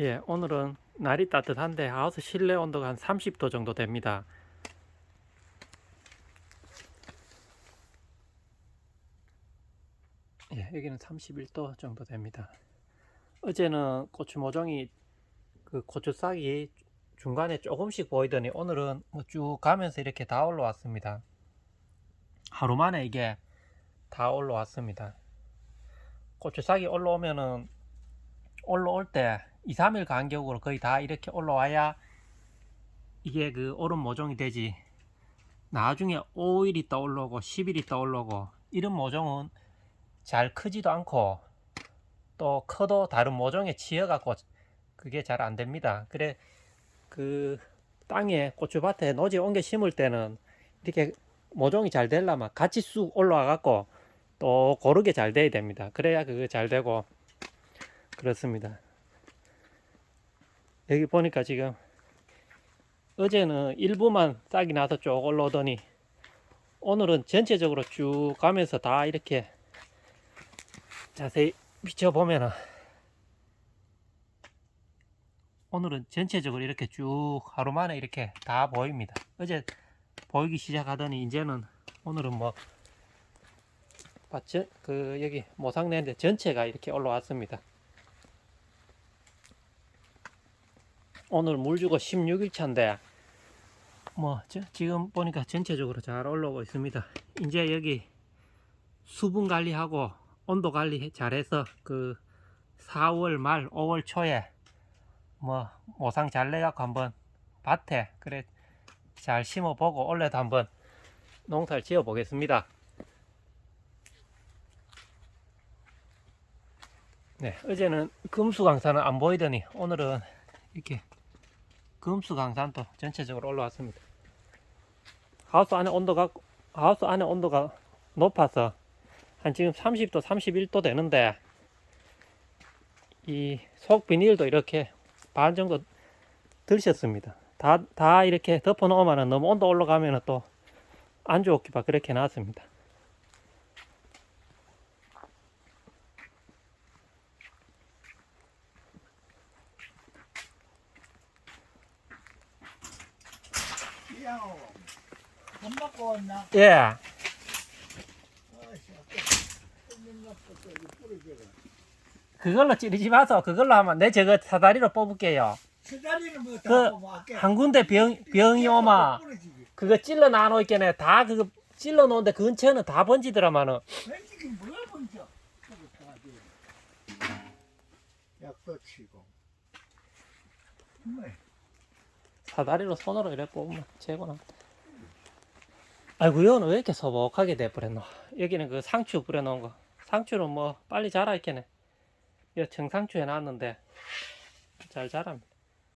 예, 오늘은 날이 따뜻한데 하우스 실내 온도가 한 30도 정도 됩니다. 예, 여기는 31도 정도 됩니다. 어제는 고추 모종이 그 고추 싹이 중간에 조금씩 보이더니 오늘은 뭐 쭉 가면서 이렇게 다 올라왔습니다. 하루 만에 이게 다 올라왔습니다. 고추 싹이 올라오면은 올라올 때 2, 3일 간격으로 거의 다 이렇게 올라와야 이게 그 오른 모종이 되지. 나중에 5일 있다 올라오고 10일 있다 올라오고 이런 모종은 잘 크지도 않고 또 커도 다른 모종에 치여 갖고 그게 잘 안 됩니다. 그래 그 땅에 고추밭에 노지 옮겨 심을 때는 이렇게 모종이 잘 되려면 같이 쑥 올라와 갖고 또 고르게 잘 돼야 됩니다. 그래야 그게 잘 되고 그렇습니다. 여기 보니까 지금 어제는 일부만 싹이 나서 쭉 올라오더니 오늘은 전체적으로 쭉 가면서 다 이렇게 자세히 비춰보면은 오늘은 전체적으로 이렇게 쭉 하루 만에 이렇게 다 보입니다. 어제 보이기 시작하더니 이제는 오늘은 뭐 밭, 그 여기 모상내인데 전체가 이렇게 올라왔습니다. 오늘 물 주고 16일 차인데 뭐 저- 지금 보니까 전체적으로 잘 올라오고 있습니다. 이제 여기 수분 관리하고 온도 관리 잘해서 그 4월 말 5월 초에 뭐 모상 잘 내갖고 한번 밭에 그래 잘 심어 보고 올해도 한번 농사를 지어 보겠습니다. 네, 어제는 금수 강산은 안 보이더니 오늘은 이렇게 금수 강산도 전체적으로 올라왔습니다. 하우스 안에 온도가 하우스 안에 온도가 높아서 한 지금 30도, 31도 되는데 이 속 비닐도 이렇게 반 정도 들셨습니다. 다, 다 이렇게 덮어 놓으면 너무 온도 올라가면 또 안 좋게 봐 그렇게 놨습니다. 밥 먹고 왔나? 예. 그걸로 찌르지 마서 그걸로 하면 내 저거 사다리로 뽑을게요. 세다리는 그, 뭐다 보면 아껴. 한 군데 병, 병이 오마. 그거 찔러 놔놓 있겠네. 다 그거 찔러 놓은데 그 근처는 다 번지더라마는. 왠지 뭐야 먼저. 약도 치고. 정말 사다리로 손으로 이렇게 뽑으면 최고나. 아이고 이거는 왜 이렇게 소복하게 돼버렸노? 여기는 그 상추 뿌려놓은 거. 상추는 뭐 빨리 자라 있겠네. 이거 청상추 해놨는데 잘 자랍니다.